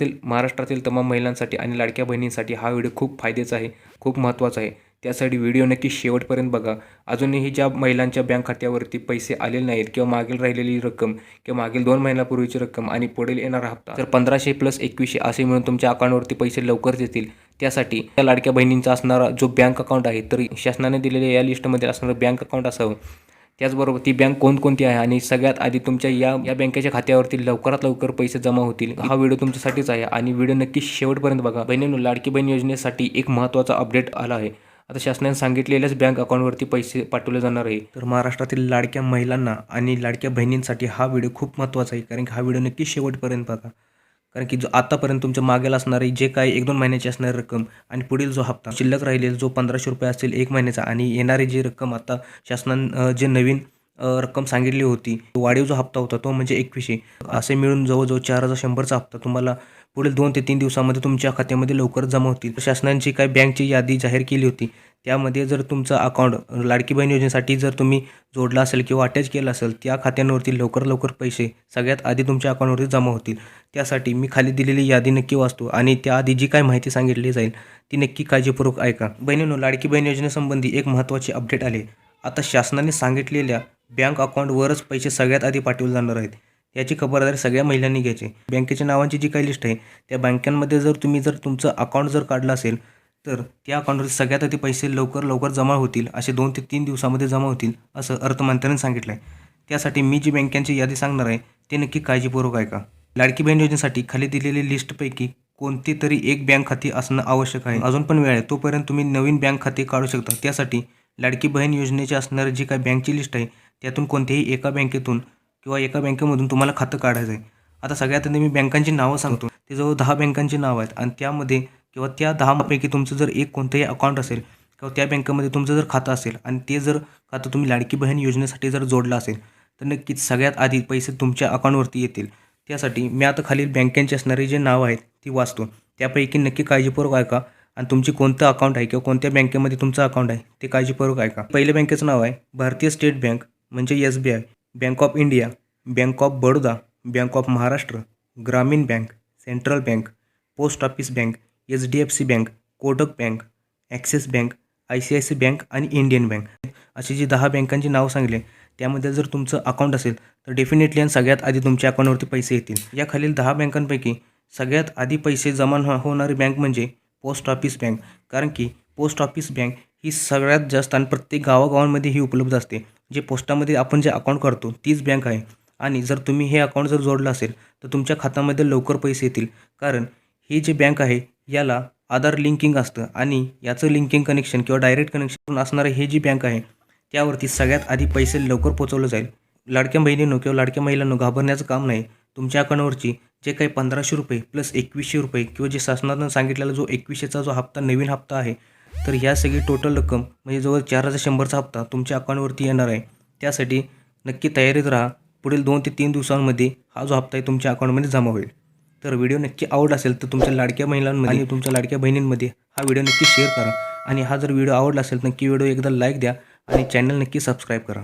तील महाराष्ट्रातील तमाम महिलांसाठी आणि लाडक्या बहिणींसाठी हा व्हिडिओ खूप फायद्याचा आहे खूप महत्त्वाचा आहे. त्यासाठी व्हिडिओ नक्की शेवटपर्यंत बघा. अजूनही ज्या महिलांच्या बँक खात्यावरती पैसे आलेले नाहीत किंवा मागील राहिलेली रक्कम किंवा मागील दोन महिन्यापूर्वीची रक्कम आणि पुढील येणारा हप्ता तर पंधराशे प्लस एकवीसशे असे मिळून तुमच्या अकाउंटवरती पैसे लवकरच येतील. त्यासाठी त्या लाडक्या बहिणींचा असणारा जो बँक अकाउंट आहे तर शासनाने दिलेल्या या लिस्टमध्ये असणारं बँक अकाउंट असावं. त्याचबरोबर ती बँक कोणकोणती आहे आणि सगळ्यात आधी तुमच्या या या बँकेच्या खात्यावरती लवकरात लवकर पैसे जमा होतील. हा व्हिडिओ तुमच्यासाठीच आहे आणि व्हिडिओ नक्की शेवटपर्यंत बघा. बहिणींनो लाडकी बहीण योजनेसाठी एक महत्त्वाचा अपडेट आला आहे. आता शासनाने सांगितलेल्याच बँक अकाउंटवरती पैसे पाठवले जाणार आहे. तर महाराष्ट्रातील लाडक्या महिलांना आणि लाडक्या बहिणींसाठी हा व्हिडिओ खूप महत्त्वाचा आहे कारण की हा व्हिडिओ नक्की शेवटपर्यंत बघा. कारण की जो आतापर्यंत तुमच्या मागेल असणारी जे काही एक दोन महिन्याची असणारी रक्कम आणि पुढील जो हप्ता शिल्लक राहिलेला जो पंधराशे रुपये असेल एक महिन्याचा आणि येणारी जी रक्कम आता शासनानं जे नवीन रक्कम सांगितली होती. वाढीव जो हप्ता होता तो म्हणजे एकवीसशे. असे मिळून जवळजवळ चार हजार शंभरचा हप्ता तुम्हाला पुढील दोन ते तीन दिवसामध्ये तुमच्या खात्यामध्ये लवकर जमा होतील. शासनांची काही बँकची यादी जाहीर केली होती. त्यामध्ये जर तुमचं अकाउंट लाडकी बहीण योजनेसाठी जर तुम्ही जोडला असेल किंवा अटॅच केला असेल त्या खात्यांवरती लवकर लवकर पैसे सगळ्यात आधी तुमच्या अकाउंटवरती जमा होतील. त्यासाठी मी खाली दिलेली यादी नक्की वाचतो आणि त्याआधी जी काय माहिती सांगितली जाईल ती नक्की काळजीपूर्वक ऐका. बहिणीनो लाडकी बहीण योजनेसंबंधी एक महत्त्वाचे अपडेट आले आता शासनाने सांगितलेल्या बँक अकाउंटवरच पैसे सगळ्यात आधी पाठवले जाणार आहेत. याची खबरदारी सगळ्या महिलांनी घ्यायची. बँकेच्या नावांची जी काही लिस्ट आहे त्या बँकांमध्ये जर तुम्ही जर तुमचं अकाउंट जर काढलं असेल तर त्या अकाउंटवर सगळ्यात आधी पैसे लवकर लवकर जमा होतील असे दोन ते तीन दिवसामध्ये जमा होतील असं अर्थमंत्र्यांनी सांगितलं आहे त्यासाठी मी जी बँकांची यादी सांगणार आहे ते नक्की काळजीपूर्वक आहे का लाडकी बहीण योजनेसाठी खाली दिलेली लिस्टपैकी कोणती तरी एक बँक खाते असणं आवश्यक आहे. अजून पण वेळ आहे तोपर्यंत तुम्ही नवीन बँक खाते काढू शकता. त्यासाठी लाडकी बहीण योजनेची असणारी जी काही बँकची लिस्ट आहे त्यातून कोणत्याही एका बँकेतून किंवा एका बँकेमधून तुम्हाला खातं काढायचं आहे. आता सगळ्यात आधी मी बँकांची नावं सांगतो. ते जवळ दहा बँकांची नावं आहेत आणि त्यामध्ये किंवा त्या दहापैकी तुमचं जर एक कोणतंही अकाउंट असेल किंवा त्या बँकेमध्ये तुमचं जर खातं असेल आणि ते जर खातं तुम्ही लाडकी बहीण योजनेसाठी जर जोडलं असेल तर नक्कीच सगळ्यात आधी पैसे तुमच्या अकाउंटवरती येतील. त्यासाठी मी आता खालील बँकांची असणारी जे नावं आहेत ती वाचतो. त्यापैकी नक्की काळजीपूर्वक ऐका. आणि तुमची कोणतं अकाउंट आहे किंवा कोणत्या बँकेमध्ये तुमचं अकाउंट आहे ते काळजीपूर्वक ऐका. पहिल्या बँकेचं नाव आहे भारतीय स्टेट बँक म्हणजे S B I bank of India bank of Baroda bank of Maharashtra ग्रामीण bank central bank post office bank H D F C bank Kotak bank Axis bank I C I C bank आणि Indian bank. अशी जी दहा बँकांची नाव सांगले त्यामध्ये जर तुमचं अकाउंट असेल तर डेफिनेटली आणि सगळ्यात आधी तुमच्या अकाउंटवरती पैसे येतील. या खालील दहा बँकांपैकी सगळ्यात आधी पैसे जमा होणारी बँक म्हणजे पोस्ट ऑफिस बँक. कारण की पोस्ट ऑफिस बँक ही सगळ्यात जास्त आणि प्रत्येक गावागावांमध्ये ही उपलब्ध असते. जे पोस्टामध्ये आपण जे अकाउंट करतो तीच बँक आहे. आणि जर तुम्ही हे अकाउंट जर जोडलं असेल तर तुमच्या खात्यामध्ये लवकर पैसे येतील. कारण ही जी बँक आहे याला आधार लिंकिंग असतं आणि याचं लिंकिंग कनेक्शन किंवा डायरेक्ट कनेक्शन असणारं हे जी बँक आहे त्यावरती सगळ्यात आधी पैसे लवकर पोचवलं जाईल. लाडक्या बहिणींनो किंवा लाडक्या महिलांनो घाबरण्याचं काम नाही. तुमच्या अकाउंटवरची जे काही पंधराशे रुपये प्लस एकवीसशे रुपये किंवा जे शासनानं सांगितलेला जो एकवीसशेचा जो हप्ता नवीन हप्ता आहे तर ह्या सगळी टोटल रक्कम म्हणजे जवळ चार हजार शंभरचा हप्ता तुमच्या अकाउंटवरती येणार आहे. त्यासाठी नक्की तयारीत राहा. पुढील दोन ते तीन दिवसांमध्ये हा जो हप्ता आहे तुमच्या अकाउंटमध्ये जमा होईल. तर व्हिडिओ नक्की आवड असेल तर तुमच्या लाडक्या महिलांमध्ये आणि तुमच्या लाडक्या बहिणींमध्ये हा व्हिडिओ नक्की शेअर करा. आणि हा जर व्हिडिओ आवडला असेल नक्की व्हिडिओ एकदा लाईक द्या आणि चॅनल नक्की सबस्क्राईब करा.